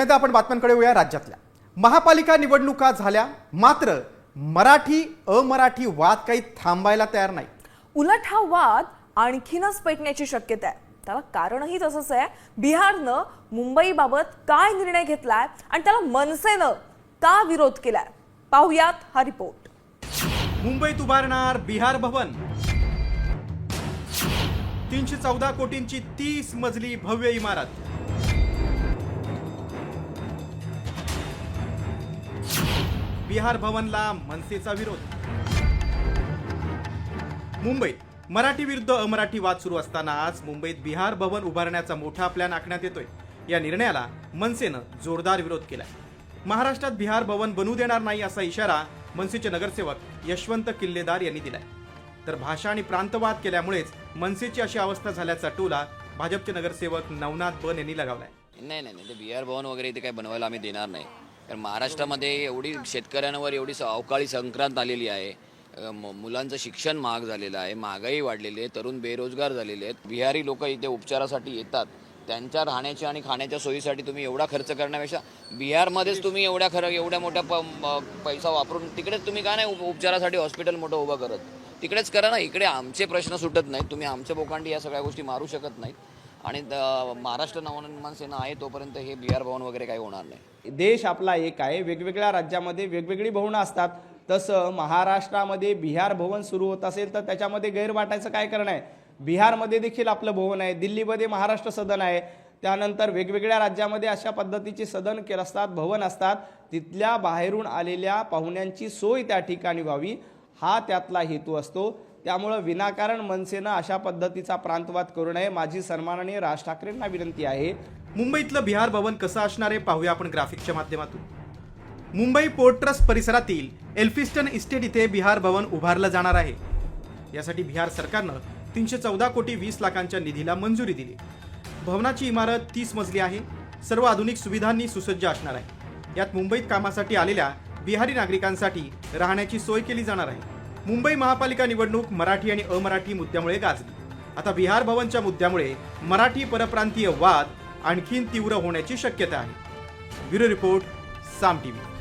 एकदा आपण बातम्यांकडे येऊया राज्यातल्या. महापालिका निवडणुका झाल्या मात्र मराठी अमराठी वाद काही थांबायला तयार नाही. उलट हा वाद आणखीनच पेटण्याची शक्यता आहे. त्याला कारणही तसंच आहे. बिहारनं मुंबईबाबत काय निर्णय घेतलाय आणि त्याला मनसेनं का विरोध केलाय? पाहुयात हा रिपोर्ट. मुंबईत उभारणार बिहार भवन. तीनशे चौदा कोटींची तीस मजली भव्य इमारत. बिहार भवनला मनसेचा विरोध. मुंबईत मराठी विरुद्ध अमराठी वाद सुरू आज मुंबईत बिहार भवन उभारण्याचा मोठा प्लॅन आखण्यात येतोय. या निर्णयाला मनसेनं जोरदार विरोध केलाय. महाराष्ट्रात बिहार भवन बनू देणार नाही असा इशारा मनसेचे नगरसेवक यशवंत किल्लेदार यांनी दिलाय. तर भाषा आणि प्रांतवाद केल्यामुळेच मनसेची अशी अवस्था झाल्याचा टोला भाजपचे नगरसेवक नवनाथ बन यांनी लगावलाय. नाही नाही नाही. ते बिहार भवन वगैरे इथे काही बनवायला आम्ही देणार नाही. कारण महाराष्ट्रामध्ये एवढी शेतकऱ्यांवर एवढी अवकाळी संक्रांत आलेली आहे. म- मुलांचं शिक्षण महाग झालेलं आहे महागाई वाढलेली आहे तरुण बेरोजगार झालेले आहेत. बिहारी लोक इथे उपचारासाठी येतात. त्यांच्या राहण्याच्या आणि खाण्याच्या सोयीसाठी तुम्ही एवढा खर्च करण्यापेक्षा बिहारमध्येच तुम्ही एवढ्या खरं एवढ्या मोठ्या प पैसा वापरून तिकडेच तुम्ही का नाही उपचारासाठी हॉस्पिटल मोठं उभं करत? तिकडेच करा ना इकडे आमचे प्रश्न सुटत नाहीत. तुम्ही आमच्या बोकांडी या सगळ्या गोष्टी मारू शकत नाहीत. आणि द- महाराष्ट्र नवनिर्माण सेना आहे तोपर्यंत हे बिहार भवन वगैरे काही होणार नाही. देश आपला एक आहे. वेगवेगळ्या राज्यामध्ये वेगवेगळी भवनं असतात. तसं महाराष्ट्रामध्ये बिहार भवन सुरू होत असेल तर त्याच्यामध्ये गैरवाटायचं काय करणं आहे? बिहारमध्ये देखील आपलं भवन आहे. दिल्लीमध्ये महाराष्ट्र सदन आहे. त्यानंतर वेगवेगळ्या राज्यामध्ये अशा पद्धतीचे सदन के असतात भवन असतात. तिथल्या बाहेरून आलेल्या पाहुण्यांची सोय त्या ठिकाणी व्हावी. हा त्यातला हेतू असतो. त्यामुळं विनाकारण मनसेनं अशा पद्धतीचा प्रांतवाद करू नये. माझी सन्माननीय राज ठाकरेंना विनंती आहे. मुंबईतलं बिहार भवन कसं असणार आहे पाहूया आपण ग्राफिकच्या माध्यमातून. मुंबई पोर्ट ट्रस्ट परिसरातील एल्फिस्टन इस्टेट इथे बिहार भवन उभारलं जाणार आहे. यासाठी बिहार सरकारनं तीनशे चौदा कोटी वीस लाखांच्या निधीला मंजुरी दिली. भवनाची इमारत तीस मजली आहे. सर्व आधुनिक सुविधांनी सुसज्ज असणार आहे. यात मुंबईत कामासाठी आलेल्या बिहारी नागरिकांसाठी राहण्याची सोय केली जाणार आहे. मुंबई महापालिका निवडणूक मराठी आणि अमराठी मुद्द्यामुळे गाजली. आता बिहार भवनच्या मुद्द्यामुळे मराठी परप्रांतीय वाद आणखीन तीव्र होण्याची शक्यता आहे. Bureau report Saam TV.